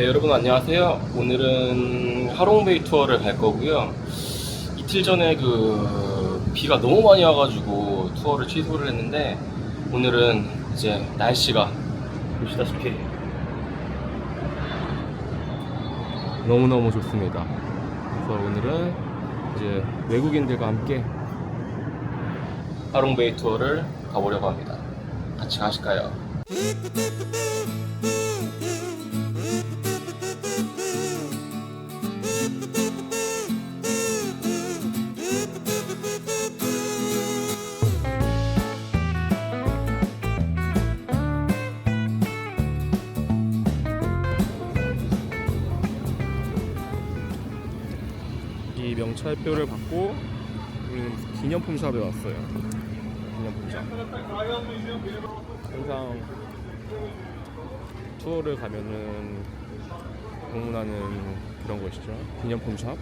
네, 여러분 안녕하세요. 오늘은 하롱베이 투어를 갈 거고요. 이틀 전에 그 비가 너무 많이 와가지고 투어를 취소를 했는데 오늘은 이제 날씨가 보시다시피 너무너무 좋습니다. 그래서 오늘은 이제 외국인들과 함께 하롱베이 투어를 가보려고 합니다. 같이 가실까요? 이 명찰표를 받고 우리는 기념품 샵에 왔어요. 기념품 샵. 항상 투어를 가면은 방문하는 그런 곳이죠. 기념품 샵.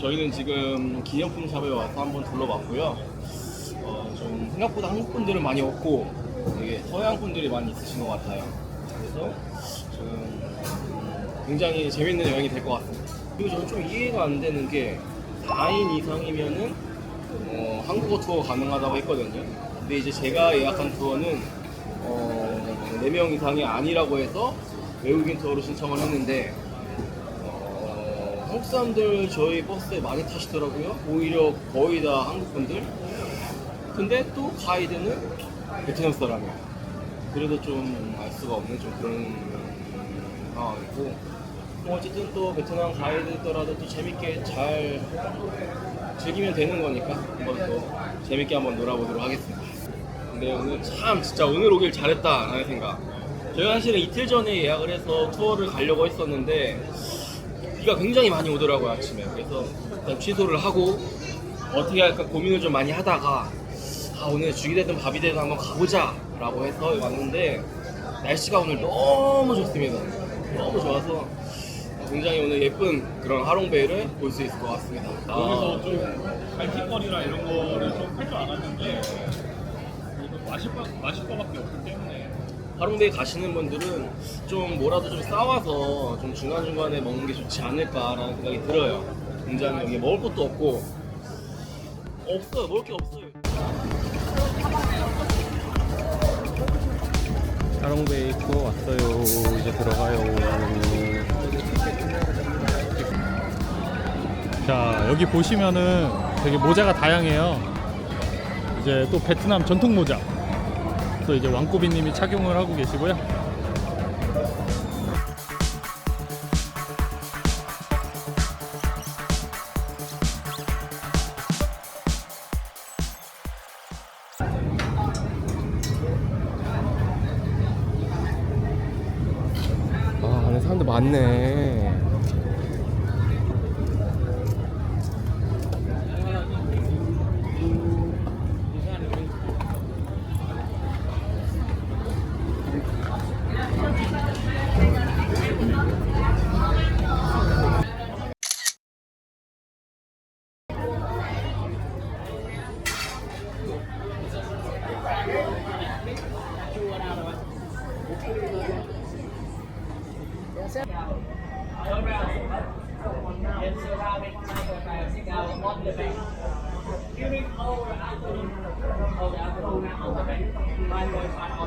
저희는 지금 기념품 샵에 와서 한번 둘러봤고요. 어, 좀 생각보다 한국 분들은 많이 없고 되게 서양 분들이 많이 있으신 것 같아요. 그래서 좀 굉장히 재밌는 여행이 될 것 같습니다. 그리고 저는 좀 이해가 안 되는 게 4인 이상이면은 어, 한국어 투어 가능하다고 했거든요. 근데 이제 제가 예약한 투어는 어, 4명 이상이 아니라고 해서 외국인 투어로 신청을 했는데 어, 한국 사람들 저희 버스에 많이 타시더라고요. 오히려 거의 다 한국 분들. 근데 또 가이드는 베트남 사람이에요. 그래도 좀 알 수가 없는 좀 그런 상황이고. 뭐 어쨌든 또 베트남 가이드더라도 또 재밌게 잘 즐기면 되는 거니까 한번 또 재밌게 한번 놀아보도록 하겠습니다. 근데 오늘 참 진짜 오늘 오길 잘했다라는 생각. 저희가 사실은 이틀 전에 예약을 해서 투어를 가려고 했었는데 비가 굉장히 많이 오더라고요 아침에. 그래서 일단 취소를 하고 어떻게 할까 고민을 좀 많이 하다가 아 오늘 죽이 되든 밥이 되든 한번 가보자 라고 해서 왔는데 날씨가 오늘 너무 좋습니다. 너무 좋아서 굉장히 오늘 예쁜 그런 하롱베이를 볼 수 있을 것 같습니다. 여기서 좀 갈틱거리나 이런 거를 좀 할 줄 알았는데 이거 마실 거 마실 거밖에 없기 때문에 하롱베이 가시는 분들은 좀 뭐라도 좀 싸와서 좀 중간중간에 먹는 게 좋지 않을까라는 생각이 들어요. 굉장히 여기 먹을 것도 없고. 없어요. 먹을 게 없어요. 하롱베이 투어 왔어요. 이제 들어가요 자 여기 보시면은 되게 모자가 다양해요. 이제 또 베트남 전통 모자 또 이제 왕꼬비님이 착용을 하고 계시고요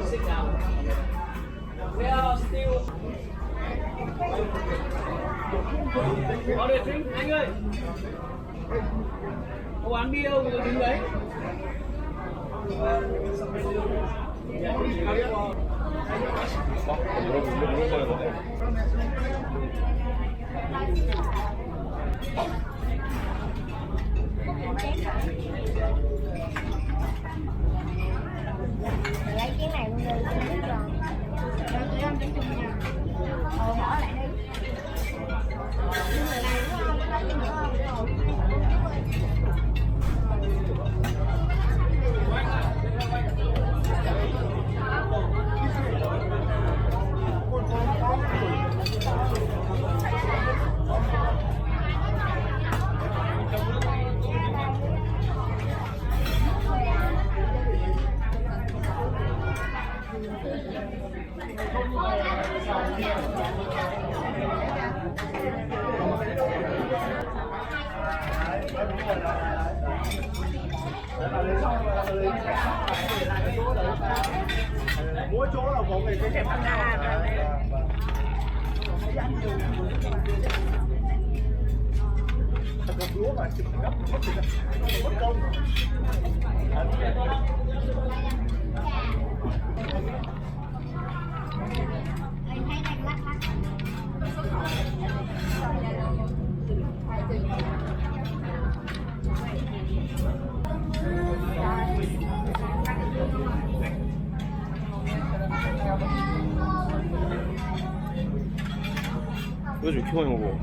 sit down. We are still. Order drink, anh ơi. Cô ăn bia đâu, đứng đấy. Thank you. 분 이거 mỗi chỗ là có người cái thằng nào gập lúa mà chụp gấp mất công. 이거 좀 많이 먹어.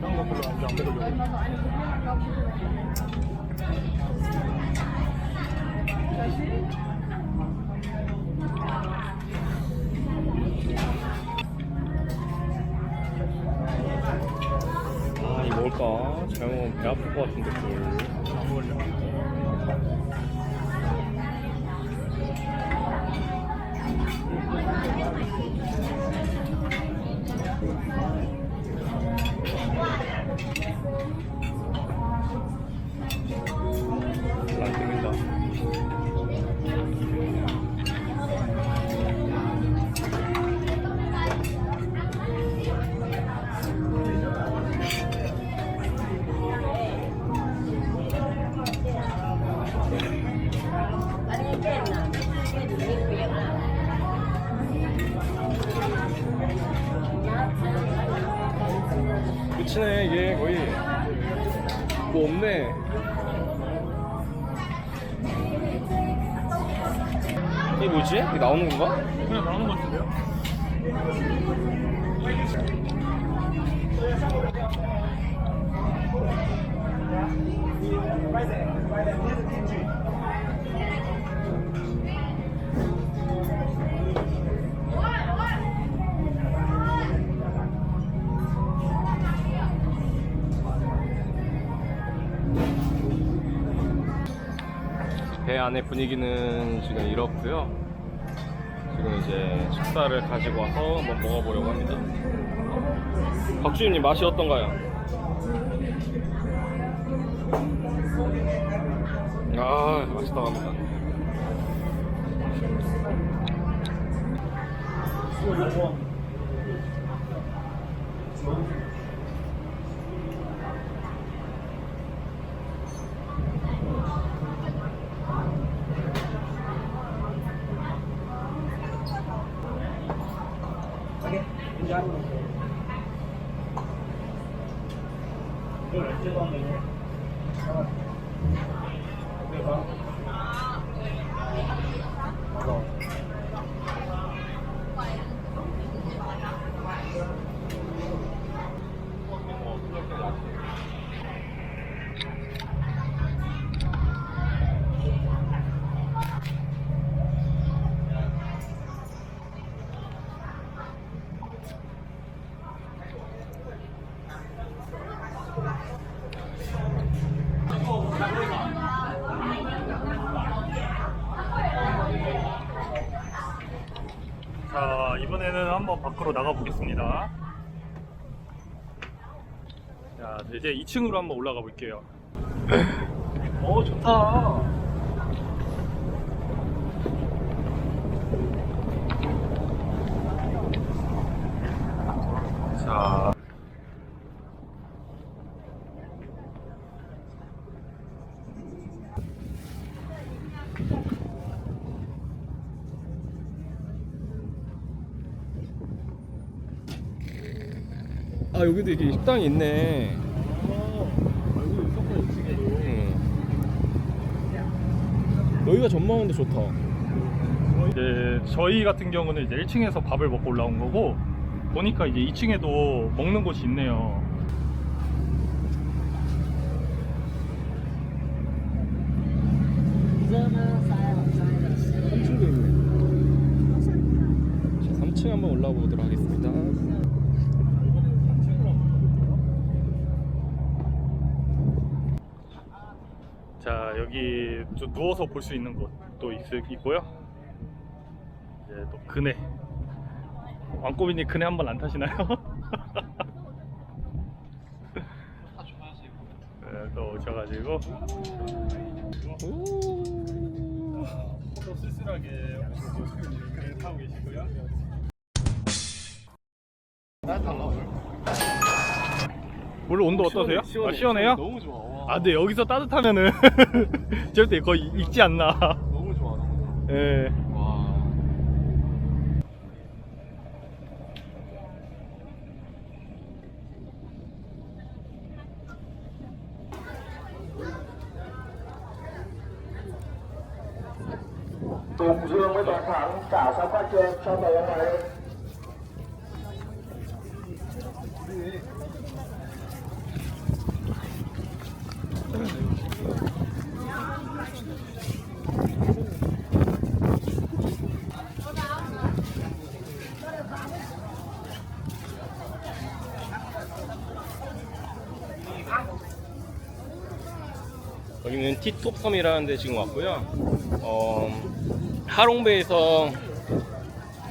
딴거 별로 안 먹으려고. 아, 잘 먹으면 배 아플 것 같은데, 그 끝이네, 이게 거의. 뭐 없네. 이게 뭐지? 이게 나오는 건가? 그냥 나오는 것 같은데요? 안의 분위기는 지금 이렇고요. 지금 이제 식사를 가지고 와서 한번 먹어보려고 합니다. 박주임님 맛이 어떤가요? 아 맛있다고 합니다. 자, 이번에는 한번 밖으로 나가 보겠습니다. 자, 이제 2층으로 한번 올라가 볼게요. 오, 좋다. 자. 아 여기도 이렇게 식당이 있네. 응. 여기가 전망원도 좋다. 이제 저희 같은 경우는 이제 1층에서 밥을 먹고 올라온 거고 보니까 이제 2층에도 먹는 곳이 있네요. 층도 있네. 자, 3층 한번 올라가 보도록 하겠습니다. 자 여기 좀 누워서 볼 수 있는 곳도 있, 있고요. 이제 또 그네. 왕꼬비님 그네 한 번 안 타시나요? 네, 또 오셔가지고 오. 또 쓸쓸하게 배 타고 계시고요. 물 온도 어떠세요? 아, 시원해요? 너무 좋아. 와. 아, 근데 여기서 따뜻하면은 절대 거의 익지 않나. 너무 좋아, 너무 좋아. 예. 와. Tùng Dương với Toàn Thắng phát cho tàu 여기는 티톱섬이라는 데 지금 왔고요. 어, 하롱베에서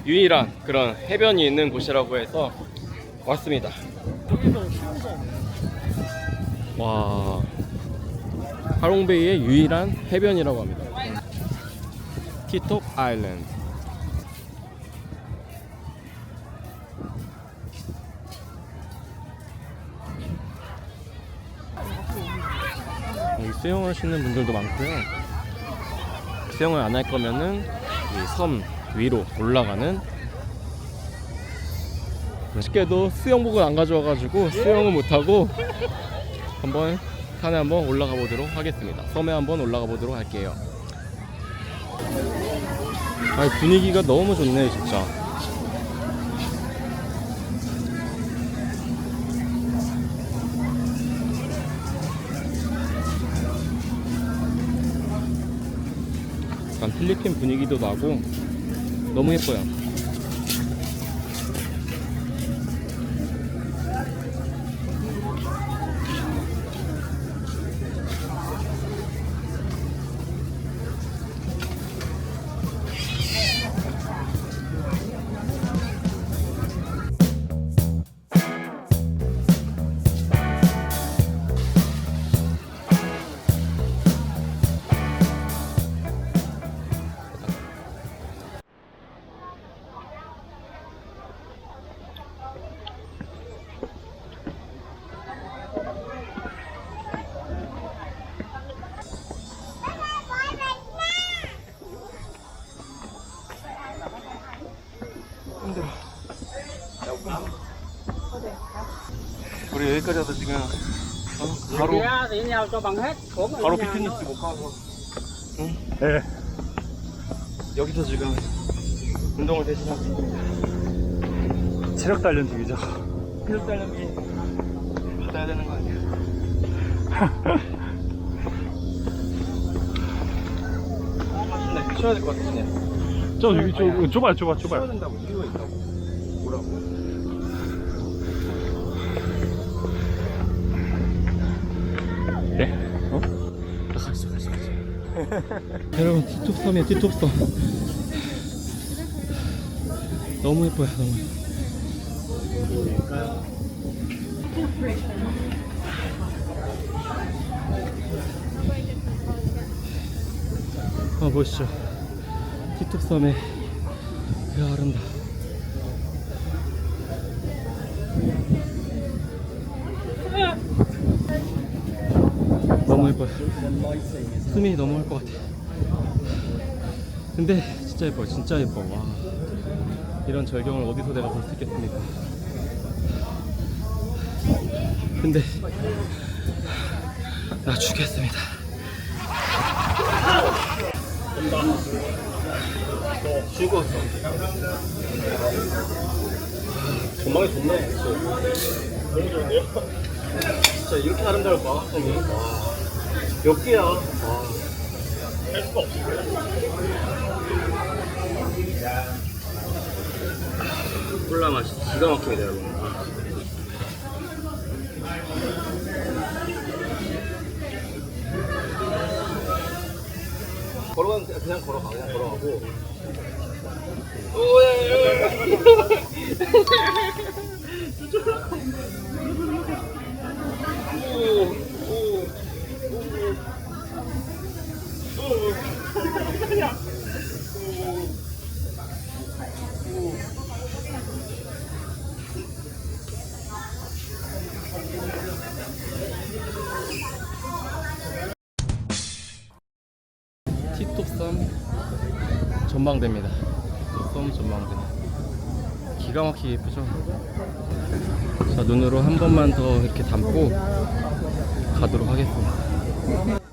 유일한 그런 해변이 있는 곳이라고 해서 왔습니다. 와, 하롱베이의 유일한 해변이라고 합니다. 티톱 아일랜드. 수영하시는 분들도 많고요. 수영을 안 할 거면은 이 섬 위로 올라가는 쉽게도 수영복을 안 가져와가지고 수영을 못하고 한번 산에 한번 올라가 보도록 하겠습니다. 섬에 한번 올라가 보도록 할게요. 아 분위기가 너무 좋네 진짜. 약간 필리핀 분위기도 나고 너무 예뻐요. 여기까지 와서 지금 어, 바로 Kia thì nhau cho bằng hết. Uống ở 바로 피트니스 thôi. 못 가서 예. 여기서 지금 운동을 대신하고 체력 단련 중이죠. 필요 딸력이 받아야 되는 거 아니야? 나 쉬어야 될 것 같은데. 저 여기 좁, 좁아요, 좁아, 쉬어야 좁아요. 된다고 이유가 있다고. 뭐라고? 여러분 티톱섬이에요, 티톱섬. 너무 예뻐요, 너무 예뻐. 아 보시죠 티톱섬의 그 아름다움 숨이 너무 할것 같아 근데 진짜 예뻐요 진짜 예뻐 와 이런 절경을 어디서 내가 볼 수 있겠습니까 근데 나 죽겠습니다 죽었어. 전망이 좋네. 너무 좋은데요? 진짜 이렇게 아름다울 까 섬이. 와. 몇 개야? 와. 할 수가 없어. 콜라 맛이 기가 막힙니다, 여러분. 걸어가는 그냥, 그냥 걸어가 그냥 걸어가고 오예 톱섬 전망대입니다. 톱섬 전망대. 기가 막히게 예쁘죠? 자, 눈으로 한 번만 더 이렇게 담고 가도록 하겠습니다.